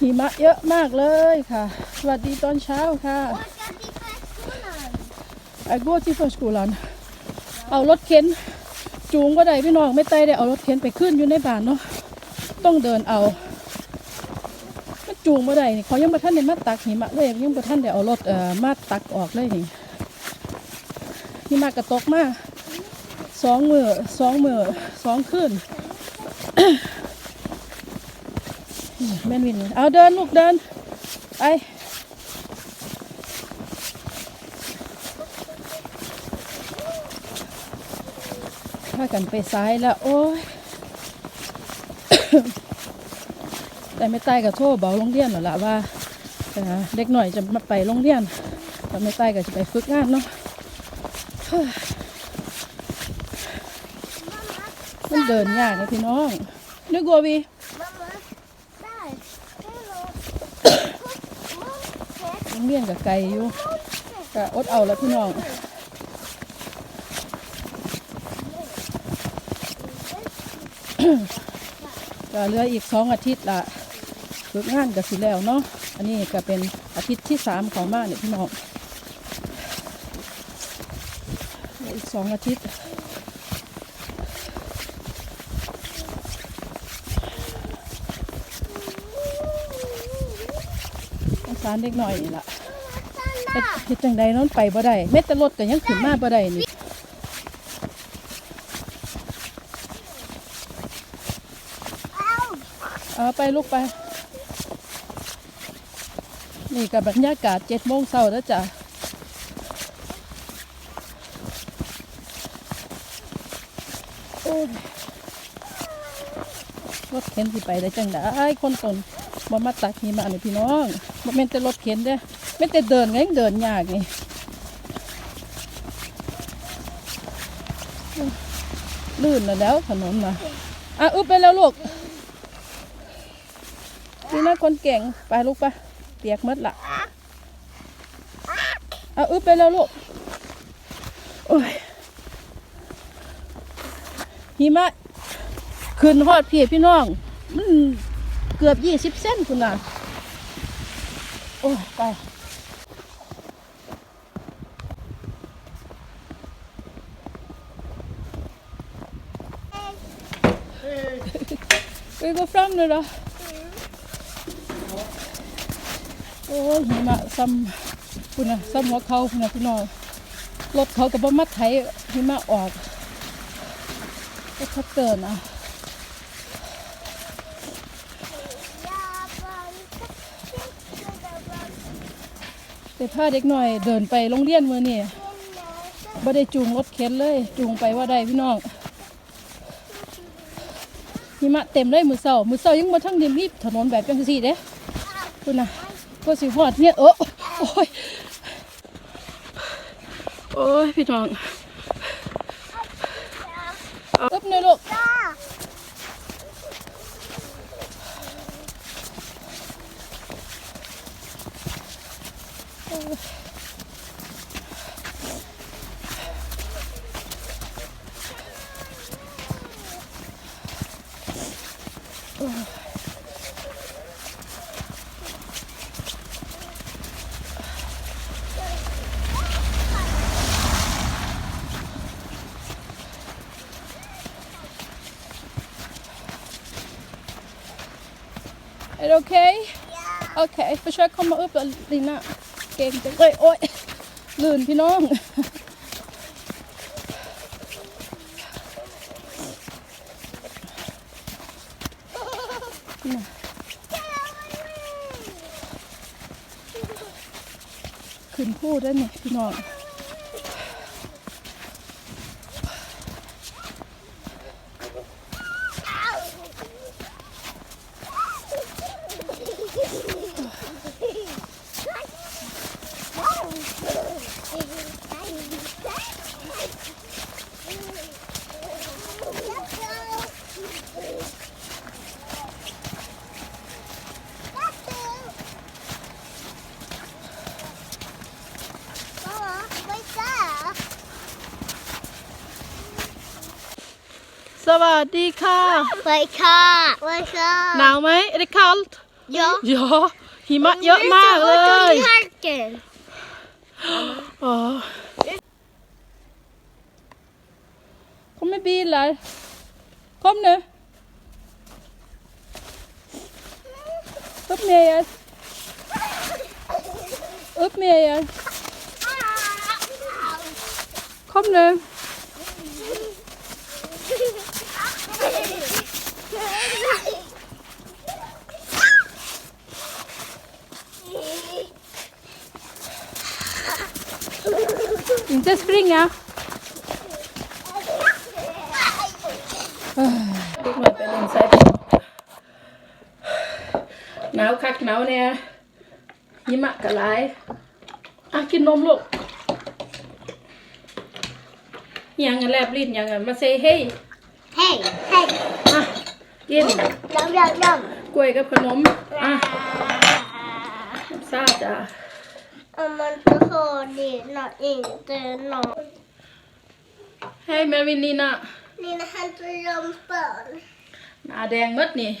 หิมะเยอะมากเลยค่ะ สวัสดีตอนเช้าค่ะ Vad ska vi på skolan? ไอ้โก้ที่เฟิร์สกูลันเอารถเข็นจูงก็ได้พี่น้องไม่ไต่ได้เอารถเข็นไปขึ้นอยู่ในบ้านเนาะต้องเดินเอามันจูงบ่ได้นี่เขายังบ่ทันได้มาตักหิมะเลยยังบ่ทันได้เอารถเอ่อมาตักออกเลยนี่หิมะกระตกมาสองมือสองมือสองคืนนี่ แม่นวินเอาเดินลูกเดินไปพากันไปซ้ายแล้ว โอ้ยแต่ไม่ใต้กับโทษเบาโรงเรียนหรอละว่าเด็กหน่อยจะมาไปโรงเรียนแต่ไม่ใต้ก็จะไปฝึกงานเนาะมันเดินยากนะพี่น้องนึกว่าวี โรงเรียนกับไกลอยู่ก็อดเอาแล้วพี่น้องก็เหลืออีกสองอาทิตย์ละฝึกงานก็สิแล้วเนาะอันนี้ก็เป็นอาทิตย์ที่สามของบ้านเนี่ยพี่น้องอีกสองอาทิตย์สงารเด็กหน่อยนี่ล่ะ เฮ็ดจังใดนอนไปบ่ได้แม้แต่รถก็ยังขึ้นมาบ่ได้นี่เอาไปลูกไป นี่กับบรรยากาศเจ็ดโมงเช้าแล้วจ้ะโอ้ยรถเข็นสิไปได้จังได้คนตนบ่มาตักหิมะนี่พี่น้องบ่แม่นแต่รถเข็นเด้อ แม่แต่เดินก็ยังเดินยากนี่ลื่นแล้วถนนน่ะอะอึบไปแล้วลูกนี่นะคนเก่งไปลูกไปเปียกมดละเอาอึบไปแล้วลูกโอ้ยหิมะขึ้นฮอดพี่พี่น้อง มันเกือบยี่สิบเส้นคุณน่ะ โอ้ยไป ไปก็ฟรัมเลยเหรอโอ้ยหิมะซ้ำคุณนะซ้ำหัวเขาคุณนะพี่น้องรถเขากับบ่มาไถหิมะออกก็ทับเกินอะแต่พาเด็กหน่อยเดินไปโรงเรียนมือนี่บ่ได้จูงรถเข็นเลย จูงไปว่าได้พี่น้อง หิมะเต็มเลยมือเสามือเสายังมาทั้งเดียมีถนนแบบจังสี่เด้คุณนะก็สิหอดเนี่ยเออโอ้ยโอ้ยพี่น้องเอาอึบหน่อยลูก Är det okej? Okej, försök komma upp Lina. เก่งจังเลยโอ้ยลื่นพี่น้อง ขึ้นพูดได้เนี่ยพี่น้อง สวัสดีค่ะ Vad är det? Vad är det? หนาวไหมเอ็ดคัลต์ Ja. เยอะหิมะเยอะมากเลย Parken. อ๋อ Kom med bilar. Kom nu. Upp med er. Upp med er. Kom nu. Inte springa. ลูกหน่อยไปเล่นไซด์หนาวคักหนาวแน่หิมะกะหลายอะกินนมลูกยังอะแลบลิ้นยังอะมาเซเฮ้ย Hej, hej. อะกิน Yum, yum, yum. กล้วยกับขนม อะซาจ้ะ Om man inte har det, när inte någon. ให้แมวินนี่นะ Nina hämtar rumpan. หน้าแดงหมดนี่